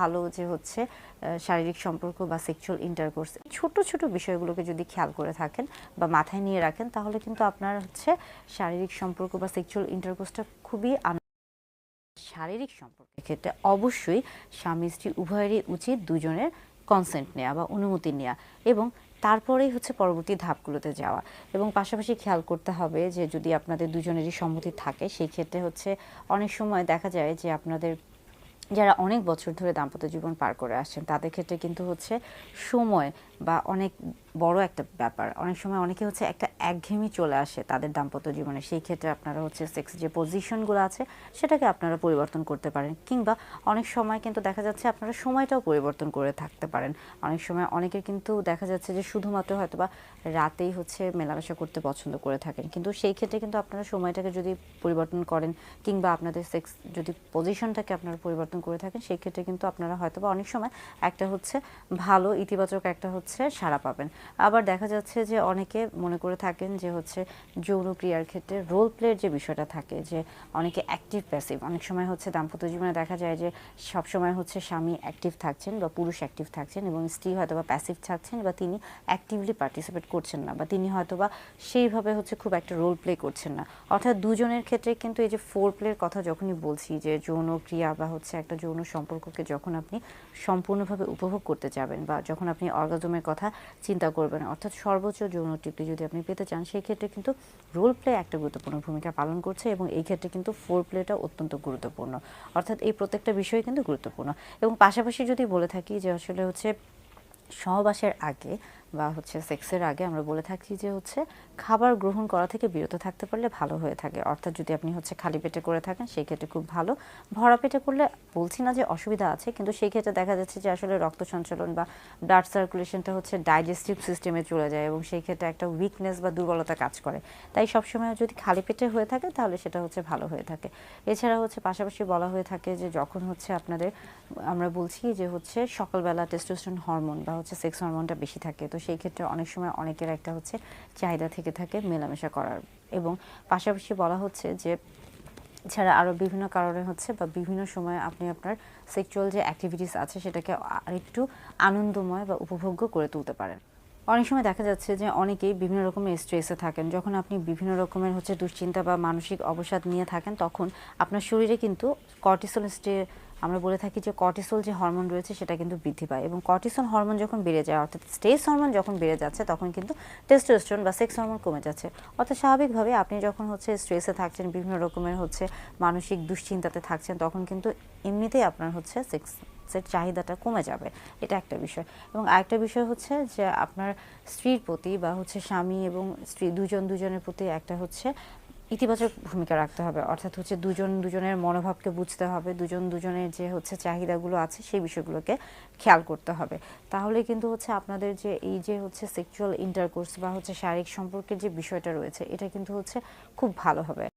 ভালো যে হচ্ছে শারীরিক সম্পর্ক বা সেক্সুয়াল ইন্টারকোর্স ছোট ছোট বিষয়গুলোকে যদি খেয়াল করে থাকেন বা মাথায় নিয়ে রাখেন, তাহলে কিন্তু আপনার হচ্ছে শারীরিক সম্পর্ক বা সেক্সুয়াল ইন্টারকোর্সটা খুবই শারীরিক সম্পর্কের ক্ষেত্রে অবশ্যই স্বামী, স্ত্রী উভয়েরই উচিত দুজনের কনসেন্ট নেওয়া বা অনুমতি নেওয়া এবং তারপরেই হচ্ছে পরবর্তী ধাপগুলোতে যাওয়া। এবং পাশাপাশি খেয়াল করতে হবে যে যদি আপনাদের দুজনেরই সম্মতি থাকে, সেই ক্ষেত্রে হচ্ছে অনেক সময় দেখা যায় যে আপনাদের যারা অনেক বছর ধরে দাম্পত্য জীবন পার করে আসছেন, তাদের ক্ষেত্রে কিন্তু হচ্ছে সময় বা অনেক বড় একটা ব্যাপার। অনেক সময় অনেকে হচ্ছে একটা একঘেয়েমি চলে আসে তাদের দাম্পত্য জীবনে। সেই ক্ষেত্রে আপনারা হচ্ছে সেক্স যে পজিশনগুলো আছে, সেটাকে আপনারা পরিবর্তন করতে পারেন। কিংবা অনেক সময় কিন্তু দেখা যাচ্ছে আপনারা সময়টাও পরিবর্তন করে থাকতে পারেন। অনেক সময় অনেকের কিন্তু দেখা যাচ্ছে যে শুধুমাত্র হয়তো বা রাতেই হচ্ছে মেলামেশা করতে পছন্দ করে থাকেন। কিন্তু সেই ক্ষেত্রে কিন্তু আপনারা সময়টাকে যদি পরিবর্তন করেন, কিংবা আপনাদের সেক্স যদি পজিশনটাকে আপনারা পরিবর্তন করে থাকেন, সেই ক্ষেত্রে কিন্তু আপনারা হয়তো বা অনেক সময় একটা হচ্ছে ভালো ইতিবাচক একটা হচ্ছে সাড়া পাবেন। আবার দেখা যাচ্ছে যে অনেকে মনে করে থাকেন যে হচ্ছে যৌন ক্রিয়ার ক্ষেত্রে রোল প্লের যে বিষয়টা থাকে, যে অনেকে অ্যাক্টিভ প্যাসিভ অনেক সময় হচ্ছে দাম্পত্য জীবনে দেখা যায় যে সব সময় হচ্ছে স্বামী অ্যাক্টিভ থাকছেন বা পুরুষ অ্যাক্টিভ থাকছেন এবং স্ত্রী হয়তো বা প্যাসিভ থাকছেন বা তিনি অ্যাক্টিভলি পার্টিসিপেট করছেন না বা তিনি হয়তো বা সেইভাবে হচ্ছে খুব একটা রোল প্লে করছেন না। অর্থাৎ দুজনের ক্ষেত্রে কিন্তু এই যে ফোর প্লের কথা যখনই বলছি, যে যৌন ক্রিয়া বা হচ্ছে একটা যৌন সম্পর্ককে যখন আপনি সম্পূর্ণভাবে উপভোগ করতে যাবেন বা যখন আপনি অর্গাজমের কথা চিন্তা করবেন অর্থাৎ সর্বোচ্চ যৌন তৃপ্তি যদি আপনি পেতে চান, সেই ক্ষেত্রে কিন্তু রোল প্লে একটা গুরুত্বপূর্ণ ভূমিকা পালন করছে এবং এই ক্ষেত্রে কিন্তু ফোর প্লেটা অত্যন্ত গুরুত্বপূর্ণ। অর্থাৎ এই প্রত্যেকটা বিষয় কিন্তু গুরুত্বপূর্ণ। এবং পাশাপাশি যদি বলে থাকি যে আসলে হচ্ছে সহবাসের আগে বা হচ্ছে সেক্সের আগে আমরা বলে থাকি যে হচ্ছে খাবার গ্রহণ করা থেকে বিরত থাকতে পারলে ভালো হয়ে থাকে। অর্থাৎ যদি আপনি হচ্ছে খালি পেটে করে থাকেন, সেই ক্ষেত্রে খুব ভালো। ভরা পেটে করলে বলছি না যে অসুবিধা আছে, কিন্তু সেই ক্ষেত্রে দেখা যাচ্ছে যে আসলে রক্ত সঞ্চালন বা ব্লাড সার্কুলেশনটা হচ্ছে ডাইজেস্টিভ সিস্টেমে চলে যায় এবং সেই ক্ষেত্রে একটা উইকনেস বা দুর্বলতা কাজ করে। তাই সবসময় যদি খালি পেটে হয়ে থাকে, তাহলে সেটা হচ্ছে ভালো হয়ে থাকে। এছাড়া হচ্ছে পাশাপাশি বলা হয়ে থাকে যে যখন হচ্ছে আপনাদের, আমরা বলছি যে হচ্ছে সকালবেলা টেস্টোস্টেরন হরমোন বা হচ্ছে সেক্স হরমোনটা বেশি থাকে, তো সেই ক্ষেত্রে অনেক সময় অনেকের একটা হচ্ছে চাহিদা থেকে থাকে মেলামেশা করার। এবং পাশাপাশি বলা হচ্ছে যে, এছাড়া আরও বিভিন্ন কারণে হচ্ছে বা বিভিন্ন সময়ে আপনি আপনার সেক্সুয়াল যে অ্যাক্টিভিটিস আছে সেটাকে আরেকটু আনন্দময় বা উপভোগ্য করে তুলতে পারেন। অনেক সময় দেখা যাচ্ছে যে অনেকেই বিভিন্ন রকমের স্ট্রেসে থাকেন। যখন আপনি বিভিন্ন রকমের হচ্ছে দুশ্চিন্তা বা মানসিক অবসাদ নিয়ে থাকেন, তখন আপনার শরীরে কিন্তু কর্টিসল স্টে আমরা বলে থাকি যে কর্টিসল যে হরমোন রয়েছে সেটা কিন্তু বৃদ্ধি পায় এবং কর্টিসল হরমোন যখন বেড়ে যায়, অর্থাৎ স্ট্রেস হরমোন যখন বেড়ে যাচ্ছে, তখন কিন্তু টেস্টোস্টেরন বা সেক্স হরমোন কমে যাচ্ছে। অর্থাৎ স্বাভাবিকভাবে আপনি যখন হচ্ছে স্ট্রেসে থাকছেন, বিভিন্ন রকমের হচ্ছে মানসিক দুশ্চিন্তাতে থাকছেন, তখন কিন্তু এমনিতেই আপনার হচ্ছে সেক্স সেক্সের চাহিদাটা কমে যাবে। এটা একটা বিষয়। এবং আরেকটা বিষয় হচ্ছে যে আপনার স্ত্রীর প্রতি বা হচ্ছে স্বামী এবং স্ত্রী দুজন দুজনের প্রতি একটা হচ্ছে ইতিবাচক ভূমিকা রাখতে হবে। অর্থাৎ হচ্ছে দুজন, দুজনের মনোভাবকে বুঝতে হবে, দুজন, দুজনের যে হচ্ছে চাহিদাগুলো আছে সেই বিষয়গুলোকে খেয়াল করতে হবে। তাহলে কিন্তু হচ্ছে আপনাদের যে এই যে হচ্ছে সেক্সুয়াল ইন্টারকোর্স বা হচ্ছে শারীরিক সম্পর্কের যে বিষয়টা রয়েছে, এটা কিন্তু হচ্ছে খুব ভালো হবে।